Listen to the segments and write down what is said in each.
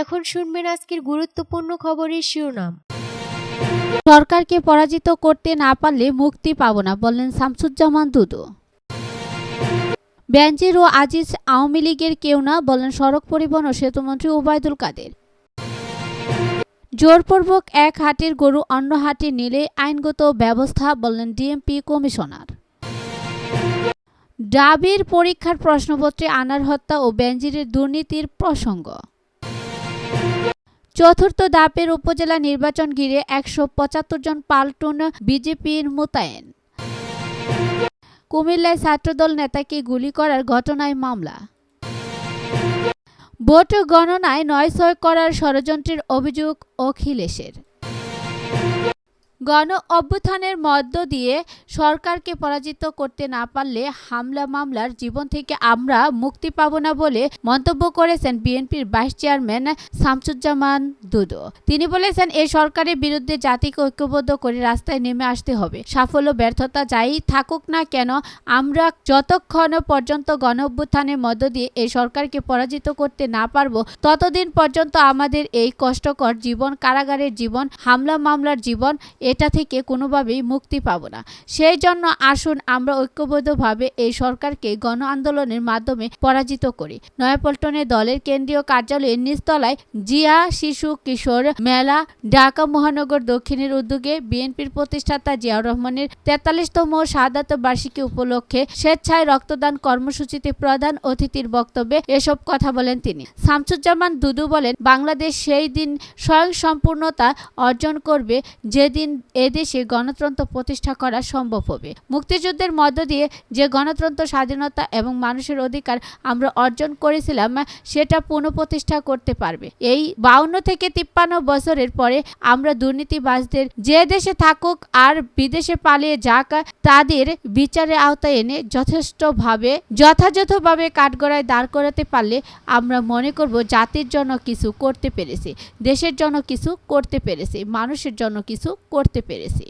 এখন শুনবেন আজকের গুরুত্বপূর্ণ খবরের শিরোনাম। সরকারকে পরাজিত করতে না পারলে মুক্তি পাব না, বললেন শামসুজ্জামান দুদু। বেঞ্জির ও আজিজ আওয়ামী লীগের কেউ না, বললেন সড়ক পরিবহন ও সেতুমন্ত্রী ওবায়দুল কাদের। জোরপূর্বক এক হাটের গরু অন্য হাটে নিলে আইনগত ব্যবস্থা, বললেন ডিএমপি কমিশনার। ডাবির পরীক্ষার প্রশ্নপত্রে আনার হত্যা ও বেঞ্জিরের দুর্নীতির প্রসঙ্গ। চতুর্থ ধাপের উপজেলা নির্বাচন ঘিরে একশো পঁচাত্তর জন পাল্টন বিজেপির মোতায়েন। কুমিল্লায় ছাত্রদল নেতাকে গুলি করার ঘটনায় মামলা। ভোট গণনায় নয় ছয় করার ষড়যন্ত্রের অভিযোগ অখিলেশের। গণ অভ্যুত্থানের মধ্য দিয়ে সরকারকে পরাজিত করতে না পারলে হামলা মামলার জীবন থেকে আমরা মুক্তি পাব না বলে মন্তব্য করেছেন বিএনপির ভাইস চেয়ারম্যান শামসুজ্জামান দুদু। তিনি বলেছেন এই সরকারের বিরুদ্ধে জাতিকে ঐক্যবদ্ধ করে রাস্তায় নেমে আসতে হবে। সাফল্য, ব্যর্থতা যাই থাকুক না কেন, আমরা যতক্ষণ পর্যন্ত গণ অভ্যুত্থানের মধ্য দিয়ে এই সরকারকে পরাজিত করতে না পারব, ততদিন পর্যন্ত আমাদের এই কষ্টকর জীবন, কারাগারের জীবন, হামলা মামলার জীবন এটা থেকে কোনোভাবেই মুক্তি পাব না। সেই জন্য আসুন আমরা ঐক্যবদ্ধভাবে এই সরকারকে গণ আন্দোলনের মাধ্যমে পরাজিত করি। নয়াপল্টনে দলের কেন্দ্রীয় কার্যালয়ের নিচতলায় জিয়া শিশু কিশোর মেলা ঢাকা মহানগর দক্ষিণের উদ্যোগে বিএনপির প্রতিষ্ঠাতা জিয়াউর রহমানের তেতাল্লিশতম শাহাদাত বার্ষিকী উপলক্ষে স্বেচ্ছায় রক্তদান কর্মসূচিতে প্রধান অতিথির বক্তব্যে এসব কথা বলেন তিনি। শামসুজ্জামান দুদু বলেন, বাংলাদেশ সেই দিন স্বয়ং সম্পূর্ণতা অর্জন করবে যেদিন এদেশে গণতন্ত্র প্রতিষ্ঠা করা সম্ভব হবে। মুক্তিযুদ্ধের মধ্য দিয়ে যে গণতন্ত্র, স্বাধীনতা এবং মানুষের অধিকার আমরা অর্জন করেছিলাম, সেটা পুনঃপ্রতিষ্ঠা করতে পারবে। এই বাউন্ন থেকে তিপ্পান্ন বছরের পরে আমরা দুর্নীতিবাজদের যে দেশে থাকুক আর বিদেশে পালিয়ে যাক, তাদের বিচারের আওতায় এনে যথেষ্টভাবে, যথাযথভাবে কাঠগড়ায় দাঁড় করাতে পারলে আমরা মনে করব জাতির জন্য কিছু করতে পেরেছি, দেশের জন্য কিছু করতে পেরেছি, মানুষের জন্য কিছু করতে পেরেছি।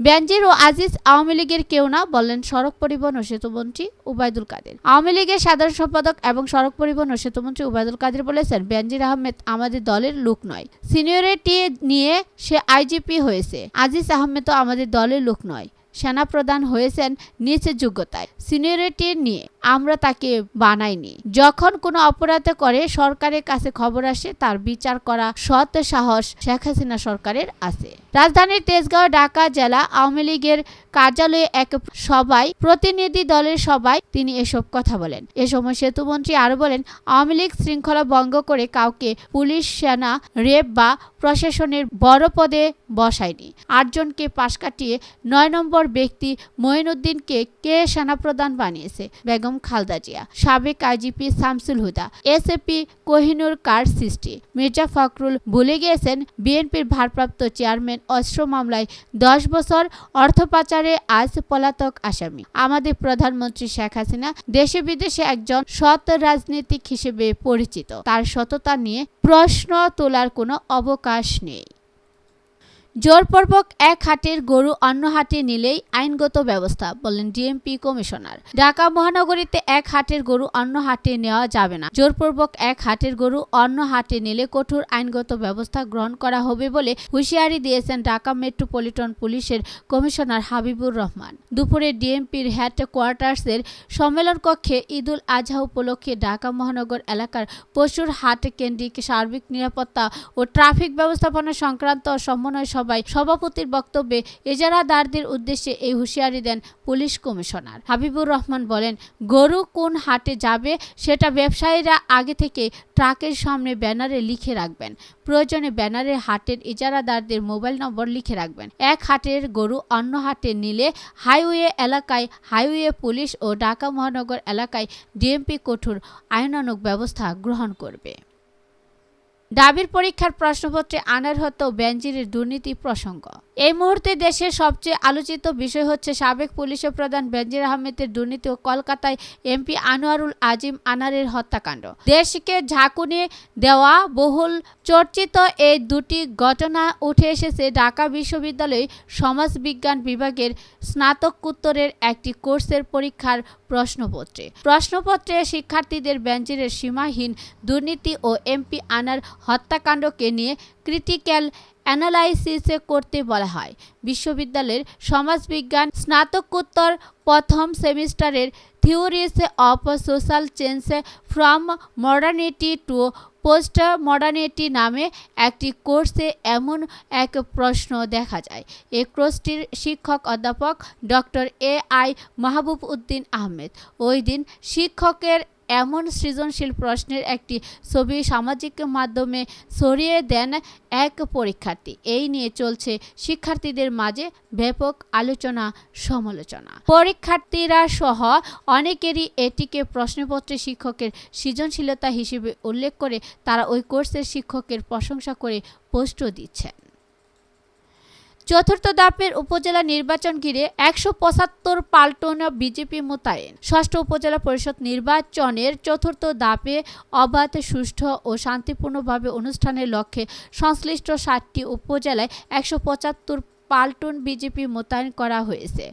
ব্যানজির ও আজিজ আওয়ামী লীগের কেউ না বললেন সড়ক পরিবহন ও সেতুমন্ত্রী উবায়দুল কাদের। আওয়ামী লীগের সাধারণ সম্পাদক এবং সড়ক পরিবহন ও সেতুমন্ত্রী উবায়দুল কাদের বলেছেন, ব্যানজির আহমেদ আমাদের দলের লোক নয়, সিনিয়রিটি নিয়ে সে আইজিপি হয়েছে। আজিজ আহমেদও আমাদের দলের লোক নয়। সেনাপ্রধান হয়েছেন নিচের যোগ্যতায় সিনিয়রিটি নিয়ে আমরা তাকে বানাইনি। যখন কোনো অপরাধ করে, সরকারের কাছে খবর আসে, তার বিচার করা সৎ সাহস শেখ হাসিনা সরকারের আছে। রাজধানীর তেজগাঁও, ঢাকা জেলা আওয়ামী লীগের কার্যালয়ে এক সবাই প্রতিনিধি দলের সবাই তিনি এসব কথা বলেন। এ সময় সেতুমন্ত্রী আরও বলেন, আওয়ামী লীগ শৃঙ্খলা ভঙ্গ করে কাউকে পুলিশ, সেনা, রেপ বা প্রশাসনের বড় পদে বসায়নি। আটজনকে পাশ কাটিয়ে নয় নম্বর ব্যক্তি মঈনুদ্দিনকে কে সেনাপ্রধান বানিয়েছে? বেগম খালদা জিয়া, সাবেক আইজিপি শামসুল হুদা, এসএপি কোহিনুর কার সৃষ্টি? মির্জা ফখরুল ভুলে গিয়েছেন বিএনপির ভারপ্রাপ্ত চেয়ারম্যান অস্ত্র মামলায় দশ বছর অর্থ পাচারে আজ পলাতক আসামি। আমাদের প্রধানমন্ত্রী শেখ হাসিনা দেশে বিদেশে একজন সৎ রাজনীতিক হিসেবে পরিচিত। তার সততা নিয়ে প্রশ্ন তোলার কোনো অবকাশ নেই। জোরপূর্বক এক হাটের গরু অন্য হাটে নিলেই আইনগত ব্যবস্থা বললেন ডিএমপি কমিশনার। ঢাকা মহানগরীতে এক হাটের গরু অন্য হাটে নেওয়া যাবে না। জোরপূর্বক এক হাটের গরু অন্য হাটে নিলে কঠোর আইনগত ব্যবস্থা গ্রহণ করা হবে বলে হুঁশিয়ারি দিয়েছেন ঢাকা মেট্রোপলিটন পুলিশের কমিশনার হাবিবুর রহমান। দুপুরে ডিএমপির হেড কোয়ার্টার্সের সম্মেলন কক্ষে ঈদুল আজহা উপলক্ষে ঢাকা মহানগর এলাকার পশুর হাট কেন্দ্রিক সার্বিক নিরাপত্তা ও ট্রাফিক ব্যবস্থাপনা সংক্রান্ত সমন্বয় সভায় সভাপতির বক্তব্যে এজারাদারদের উদ্দেশ্যে এই হুঁশিয়ারি দেন পুলিশ কমিশনার। হাবিবুর রহমান বলেন, গরু কোন হাটে যাবে সেটা ব্যবসায়ীরা আগে থেকে ট্রাকের সামনে ব্যানারে লিখে রাখবেন। প্রয়োজনে ব্যানারে হাটের ইজারাদারদের মোবাইল নম্বর লিখে রাখবেন। এক হাটের গরু অন্য হাটে নিলে হাইওয়ে এলাকায় হাইওয়ে পুলিশ ও ঢাকা মহানগর এলাকায় ডিএমপি কঠোর আইনানুগ ব্যবস্থা গ্রহণ করবে। ডাবির পরীক্ষার প্রশ্নপত্রে আনার হতো বেঞ্জিরের দুর্নীতি প্রসঙ্গ। এই মুহূর্তে দেশের সবচেয়ে আলোচিত বিষয় হচ্ছে সাবেক পুলিশ প্রধান বেনজির আহমেদের দুর্নীতি ও কলকাতায় এমপি আনোয়ারুল আজিম আনারের হত্যাকাণ্ড। দেশকে ঝাঁকুনি দেওয়া বহুল চর্চিত এই দুটি ঘটনা উঠে এসেছে ঢাকা বিশ্ববিদ্যালয়ে সমাজবিজ্ঞান বিভাগের স্নাতকোত্তরের একটি কোর্সের পরীক্ষার প্রশ্নপত্রে। প্রশ্নপত্রে শিক্ষার্থীদের বেঞ্চের সীমাহীন দুর্নীতি ও এমপি আনার হত্যাকাণ্ডকে নিয়ে ক্রিটিক্যাল অ্যানালাইসিস করতে বলা হয়। বিশ্ববিদ্যালয়ের সমাজবিজ্ঞান স্নাতকোত্তর প্রথম সেমিস্টারের theories of social change from modernity to post modernity নামে একটি কোর্সে এমন এক প্রশ্ন দেখা যায়। এ কোর্সটির শিক্ষক অধ্যাপক doctor A I Mahbub Uddin Ahmed. ওই দিন শিক্ষকের এমন সৃজনশীল প্রশ্নের একটি ছবি সামাজিক মাধ্যমে ছড়িয়ে দেন এক পরীক্ষার্থী। এই নিয়ে চলছে শিক্ষার্থীদের মাঝে ব্যাপক আলোচনা, সমালোচনা। পরীক্ষার্থীরা সহ অনেকেরই এটিকে প্রশ্নপত্রে শিক্ষকের সৃজনশীলতা হিসেবে উল্লেখ করে তারা ওই কোর্সের শিক্ষকের প্রশংসা করে পোস্টও দিচ্ছেন। চতুর্থ দাপের উপজেলা নির্বাচন ঘিরে একশো পঁচাত্তর পাল্টন বিজেপি মোতায়েন। ষষ্ঠ উপজেলা পরিষদ নির্বাচনের চতুর্থ দাপে অবাধ, সুষ্ঠু ও শান্তিপূর্ণভাবে অনুষ্ঠানের লক্ষ্যে সংশ্লিষ্ট ষাটটি উপজেলায় একশো পঁচাত্তর পাল্টন বিজেপি মোতায়েন করা হয়েছে।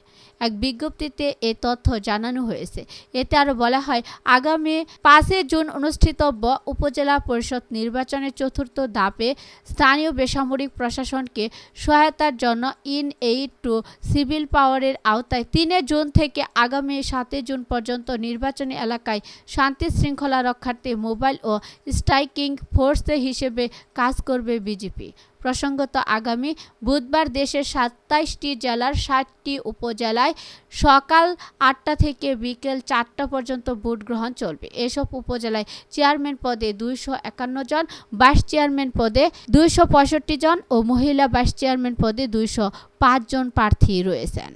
এক বিজ্ঞপ্তিতে এ তথ্য জানানো হয়েছে। এতে আরও বলা হয়, আগামী পাঁচই জুন অনুষ্ঠিতব্য উপজেলা পরিষদ নির্বাচনের চতুর্থ ধাপে স্থানীয় বেসামরিক প্রশাসনকে সহায়তার জন্য ইন এইড টু সিভিল পাওয়ারের আওতায় তিনে জুন থেকে আগামী সাতই জুন পর্যন্ত নির্বাচনী এলাকায় শান্তি শৃঙ্খলা রক্ষার্থে মোবাইল ও স্ট্রাইকিং ফোর্স হিসেবে কাজ করবে বিজেপি। প্রসঙ্গত আগামী বুধবার দেশের সাতাইশটি জেলার ষাটটি উপজেলায় সকাল আটটা থেকে বিকেল চারটা পর্যন্ত ভোট গ্রহণ চলবে। এসব উপজেলায় চেয়ারম্যান পদে দুইশো একান্ন জন, ভাইস চেয়ারম্যান পদে দুইশো পঁয়ষট্টি জন ও মহিলা ভাইস চেয়ারম্যান পদে দুইশো পাঁচজন প্রার্থী রয়েছেন।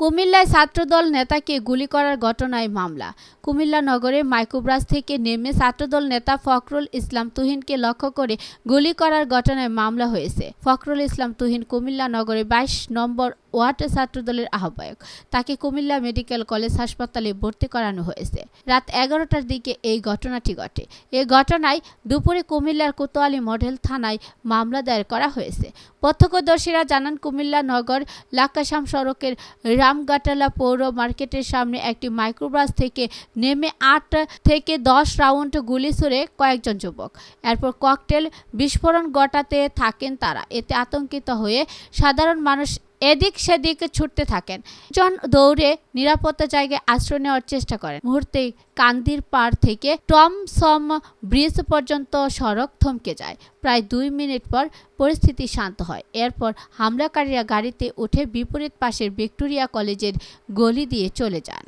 কুমিল্লায় ছাত্রদল নেতাকে গুলি করার ঘটনায় মামলা। কুমিল্লা নগরে মাইক্রোব্রাস থেকে নেমে ছাত্রদল নেতা ফখরুল ইসলাম তুহিনকে লক্ষ্য করে গুলি করার ঘটনায় মামলা হয়েছে। ফখরুল ইসলাম তুহিন কুমিল্লা নগরে বাইশ নম্বর ওয়ার্ড ছাত্রদলের আহ্বায়ক। তাকে কুমিল্লা মেডিকেল কলেজ হাসপাতালে ভর্তি করানো হয়েছে। রাত এগারোটার দিকে এই ঘটনাটি ঘটে। এ ঘটনায় দুপুরে কুমিল্লার কোতোয়ালি মডেল থানায় মামলা দায়ের করা হয়েছে। প্রত্যক্ষদর্শীরা জানান, কুমিল্লা নগর লাক্কাশাম সড়কের রামগাটালা পৌর মার্কেটের সামনে একটি মাইক্রোবাস থেকে নেমে আট থেকে দশ রাউন্ড গুলি ছুড়ে কয়েকজন যুবক। এরপর ককটেল বিস্ফোরণ ঘটাতে থাকেন তারা। এতে আতঙ্কিত হয়ে সাধারণ মানুষ এদিক সেদিক ছুটতে থাকেন। জন দৌড়ে নিরাপত্তা জায়গায় আশ্রয় নেওয়ার চেষ্টা করেন। মুহূর্তেই কান্দির পাড় থেকে টমসম ব্রিজ পর্যন্ত সড়ক থমকে যায়। প্রায় দুই মিনিট পর পরিস্থিতি শান্ত হয়। এরপর হামলাকারীরা গাড়িতে উঠে বিপরীত পাশের ভিক্টোরিয়া কলেজের গলি দিয়ে চলে যান।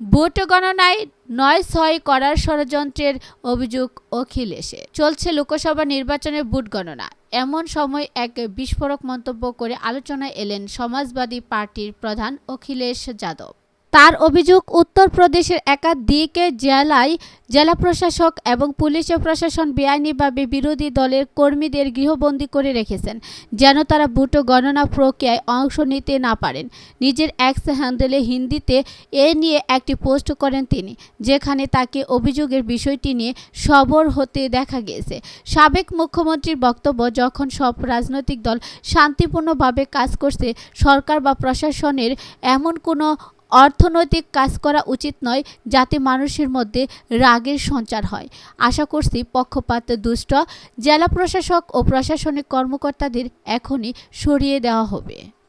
ভোট গণনায় নয় ছয় করার ষড়যন্ত্রের অভিযোগ অখিলেশের। চলছে লোকসভা নির্বাচনের ভোট গণনা। এমন সময় এক বিস্ফোরক মন্তব্য করে আলোচনায় এলেন সমাজবাদী পার্টির প্রধান অখিলেশ যাদব। তার অভিযোগ উত্তরপ্রদেশের একাধিক জেলায় জেলা প্রশাসক এবং পুলিশ প্রশাসন বেআইনিভাবে বিরোধী দলের কর্মীদের গৃহবন্দী করে রেখেছেন, যেন তারা ভোট গণনা প্রক্রিয়ায় অংশ নিতে না পারেন। নিজের এক্স হ্যান্ডেলে হিন্দিতে এ নিয়ে একটি পোস্ট করেন তিনি, যেখানে তাকে অভিযোগের বিষয়টি নিয়ে সবর হতে দেখা গিয়েছে। সাবেক মুখ্যমন্ত্রীর বক্তব্য, যখন সব রাজনৈতিক দল শান্তিপূর্ণভাবে কাজ করছে, সরকার বা প্রশাসনের এমন কোনো অর্থনৈতিক কাজ করা উচিত নয়, যাতে মানুষের মধ্যে রাগের সঞ্চার হয়। আশা করছি পক্ষপাত দুষ্ট। জেলা প্রশাসক ও প্রশাসনিক কর্মকর্তাদের এখনই সরিয়ে দেওয়া হবে।